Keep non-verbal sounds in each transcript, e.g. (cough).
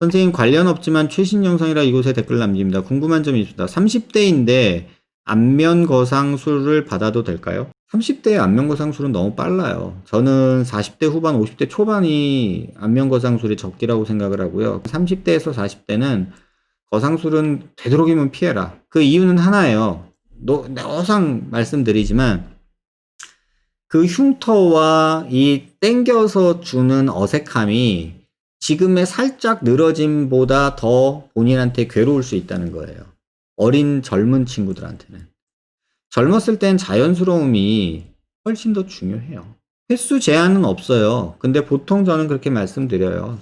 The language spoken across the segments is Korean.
선생님 관련 없지만 최신 영상이라 이곳에 댓글 남깁니다. 궁금한 점이 있습니다. 30대인데 안면 거상술을 받아도 될까요? 30대의 안면 거상술은 너무 빨라요. 저는 40대 후반, 50대 초반이 안면 거상술이 적기라고 생각을 하고요. 30대에서 40대는 거상술은 되도록이면 피해라. 그 이유는 하나예요. 노, 항상 말씀드리지만 그 흉터와 이 땡겨서 주는 어색함이 지금의 살짝 늘어짐보다 더 본인한테 괴로울 수 있다는 거예요. 어린 젊은 친구들한테는. 젊었을 땐 자연스러움이 훨씬 더 중요해요. 횟수 제한은 없어요. 근데 보통 저는 그렇게 말씀드려요.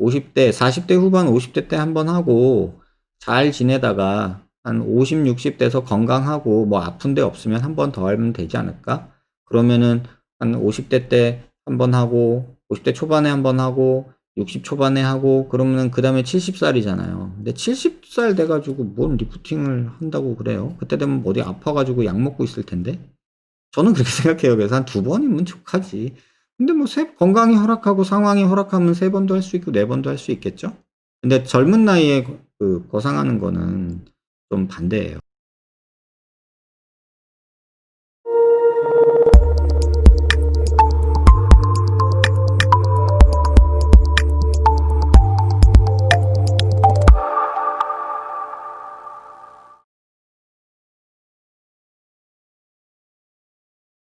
50대, 40대 후반 50대 때 한 번 하고 잘 지내다가 한 50, 60대에서 건강하고 뭐 아픈 데 없으면 한 번 더 하면 되지 않을까? 그러면은 한 50대 때 한 번 하고 50대 초반에 한 번 하고 60 초반에 하고 그러면은 그 다음에 70살이잖아요. 근데 70살 돼가지고 뭔 리프팅을 한다고 그래요? 그때 되면 어디 아파가지고 약 먹고 있을 텐데. 저는 그렇게 (laughs) 생각해요. 그래서 한 두 번이면 족하지. 근데 뭐 세, 건강이 허락하고 상황이 허락하면 세 번도 할 수 있고 네 번도 할 수 있겠죠? 근데 젊은 나이에 그 거상하는 거는 좀 반대예요.